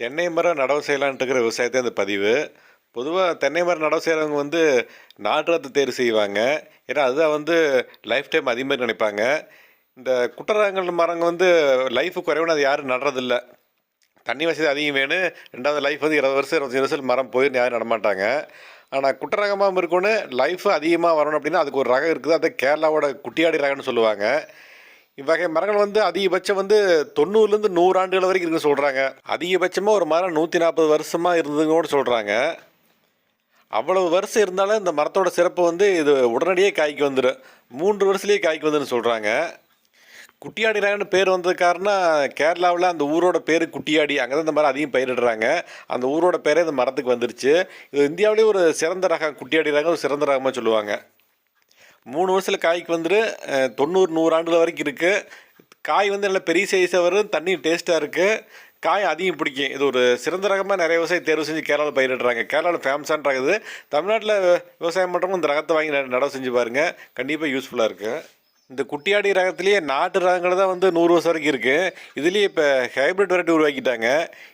தென்னை மரம் நடவு செய்யலான்ட்டு இருக்கிற விவசாயத்தை இந்த பதிவு. பொதுவாக தென்னை மரம் நடவு செய்கிறவங்க வந்து நாட்டு தேர்வு செய்வாங்க. ஏன்னா அதுதான் வந்து லைஃப் டைம் அதிகமாக நினைப்பாங்க. இந்த குட்டரகங்கள் மரங்க வந்து லைஃபு குறைவுன்னு அது யாரும் நடுறதில்ல. தண்ணி வசதி அதிகம் வேணும். ரெண்டாவது லைஃப் வந்து இருபது வருஷம் இருபத்தஞ்சி வருஷம் மரம் போய் யாரும் நடமாட்டாங்க ஆனால் குட்டரகமாக இருக்கணும் லைஃப் அதிகமாக வரணும் அப்படின்னா அதுக்கு ஒரு ரகம் இருக்குது. அது கேரளாவோட குட்டியாடி ரகம்னு சொல்லுவாங்க. இவ்வகை மரங்கள் வந்து அதிகபட்சம் வந்து தொண்ணூறுலேருந்து நூறு ஆண்டுகள் வரைக்கும் இருக்குன்னு சொல்கிறாங்க அதிகபட்சமாக ஒரு மரம் நூற்றி நாற்பது வருஷமாக இருந்ததுங்கூட சொல்கிறாங்க அவ்வளவு வருஷம் இருந்தாலும் இந்த மரத்தோட சிறப்பு வந்து இது உடனடியே காய்க்கு வந்துடும் மூன்று வருஷத்துலேயே காய்க்கு வந்துன்னு சொல்கிறாங்க குட்டியாடி ரகம்னு பேர் வந்தது காரணம் கேரளாவில் அந்த ஊரோட பேர் குட்டியாடி. அங்கே தான் இந்த மரம் அதிகம் பயிரிடுறாங்க. அந்த ஊரோட பேரே இந்த மரத்துக்கு வந்துருச்சு. இது இந்தியாவிலேயே ஒரு சிறந்த ரகம் குட்டியாடி ரகம் ஒரு சிறந்த ரகமாக சொல்லுவாங்க. மூணு வருஷத்தில் காய்க்கு வந்துட்டு தொண்ணூறு நூறு ஆண்டுகள் வரைக்கும் இருக்குது காய் வந்து நல்ல பெரிய சைஸாக வரும் தண்ணி டேஸ்ட்டாக இருக்குது காய் அதிகம் பிடிக்கும். இது ஒரு சிறந்த ரகமாக நிறைய விவசாயி தேர்வு செஞ்சு கேரளாவில் பயிரிடுறாங்க. கேரளாவில் ஃபேமஸான ரகம் இது. தமிழ்நாட்டில் விவசாயம் பண்ணுறவங்க இந்த ரகத்தை வாங்கி நட- நடவு செஞ்சு பாருங்கள் கண்டிப்பாக யூஸ்ஃபுல்லாக இருக்குது இந்த குட்டியாடி ரகத்துலேயே நாட்டு ரகங்கள் தான் வந்து நூறு வருஷம் வரைக்கும் இருக்குது இதுலேயே இப்போ ஹைப்ரிட் வெரைட்டி உருவாக்கிட்டாங்க.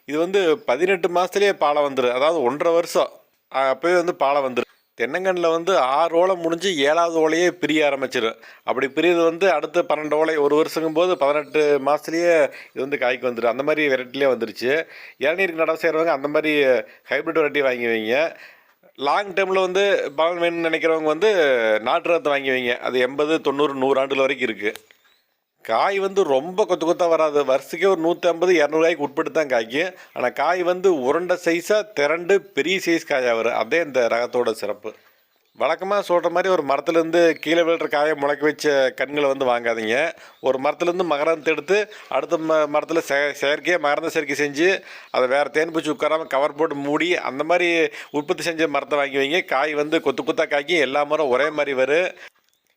இது வந்து பதினெட்டு மாதத்துலேயே பாலை வந்துடும் அதாவது ஒன்றரை வருஷம் அப்போவே வந்து பாலை வந்துடும் தென்னங்கன்றில் வந்து ஆறு ஓலை முடிஞ்சு ஏழாவது ஓலையே பிரிய ஆரம்பிச்சிடும் அப்படி பிரியது வந்து அடுத்து பன்னெண்டு ஓலை ஒரு வருஷங்கும் போது பதினெட்டு மாதத்துலேயே இது வந்து காய்க்கு வந்துடும் அந்த மாதிரி வெரைட்டிலே வந்துருச்சு. இளநீருக்கு நடவு செய்கிறவங்க அந்த மாதிரி ஹைப்ரிட் வெரைட்டி வாங்கி வைங்க. லாங் டேர்மில் வந்து பலன் வேணும்னு நினைக்கிறவங்க வந்து நாட்டு ரத்தம் வாங்கி வைங்க. அது எண்பது தொண்ணூறு நூறு ஆண்டுகள் வரைக்கும் இருக்குது காய் வந்து ரொம்ப கொத்து கொத்தாக வராது. வருஷத்துக்கே ஒரு நூற்றி ஐம்பது இரநூறுவாய்க்கு உட்பட்டு தான் காய்க்கும் ஆனால் காய் வந்து உருண்டை சைஸாக திரண்டு பெரிய சைஸ் காயாக வரும் அதே இந்த ரகத்தோட சிறப்பு. வழக்கமாக சொல்கிற மாதிரி ஒரு மரத்துலேருந்து கீழே விழுற காயை முளைக்க வச்ச கண்களை வந்து வாங்காதீங்க. ஒரு மரத்துலேருந்து மகரந்தத்தை எடுத்து அடுத்த ம மரத்தில் செ செயற்கையாக மகரந்த சேர்க்கை செஞ்சு அதை வேறு தேன் பூச்சி உட்காராமல் கவர் போட்டு மூடி அந்த மாதிரி உற்பத்தி செஞ்ச மரத்தை வாங்கி வைங்க. காய் வந்து கொத்து கொத்தாக காய்க்கும் எல்லா மரம் ஒரே மாதிரி வரும்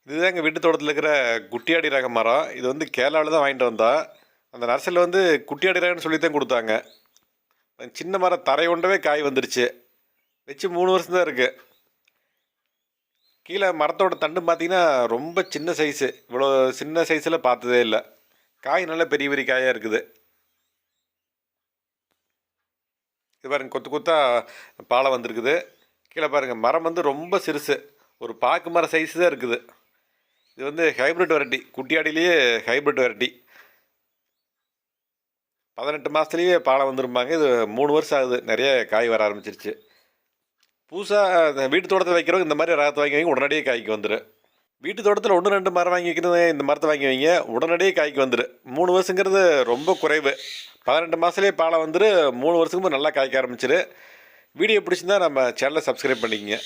இதுதான் எங்கள் வீட்டு தோட்டத்தில் இருக்கிற குட்டியாடி ரக மரம். இது வந்து கேரளாவில் தான் வாங்கிட்டு வந்தா. அந்த நர்சரியில் வந்து குட்டியாடி ரகம்னு சொல்லி தான் கொடுத்தாங்க சின்ன மரம் தரை ஒன்றவே காய் வந்துருச்சு. வச்சு மூணு வருஷம் தான் இருக்குது கீழே மரத்தோட தண்டு பார்த்தீங்கன்னா ரொம்ப சின்ன சைஸு இவ்வளோ சின்ன சைஸில் பார்த்ததே இல்லை. காய் நல்லா பெரிய பெரிய காயாக இருக்குது. இது பாருங்க கொத்து கொத்தா பாலை வந்திருக்குது. கீழே பாருங்கள் மரம் வந்து ரொம்ப சிறுசு. ஒரு பாக்கு மர சைஸ் தான் இருக்குது. இது வந்து ஹைப்ரிட் வெரைட்டி குட்டியாடிலேயே ஹைப்ரிட் வெரைட்டி பதினெட்டு மாதத்துலேயே பாலை வந்துருப்பாங்க. இது மூணு வருஷம் ஆகுது. நிறைய காய் வர ஆரம்பிச்சிருச்சு. புதுசாக வீட்டு தோட்டத்தில் வைக்கிறவங்க இந்த மாதிரி ரகத்தை வாங்கி வைங்க உடனடியே காய்க்கு வந்துடும் வீட்டு தோட்டத்தில் ஒன்று ரெண்டு மரம் வாங்கி வைக்கிறது இந்த மரத்தை வாங்கி வைங்க உடனடியே காய்க்கு வந்துடும் மூணு வருஷங்கிறது ரொம்ப குறைவு. பதினெட்டு மாதத்துலேயே பாலை வந்துடு மூணு வருஷத்துக்கு நல்லா காய்க்க ஆரம்பிச்சிரு. வீடியோ பிடிச்சிருந்தா நம்ம சேனலை சப்ஸ்கிரைப் பண்ணிக்கங்க.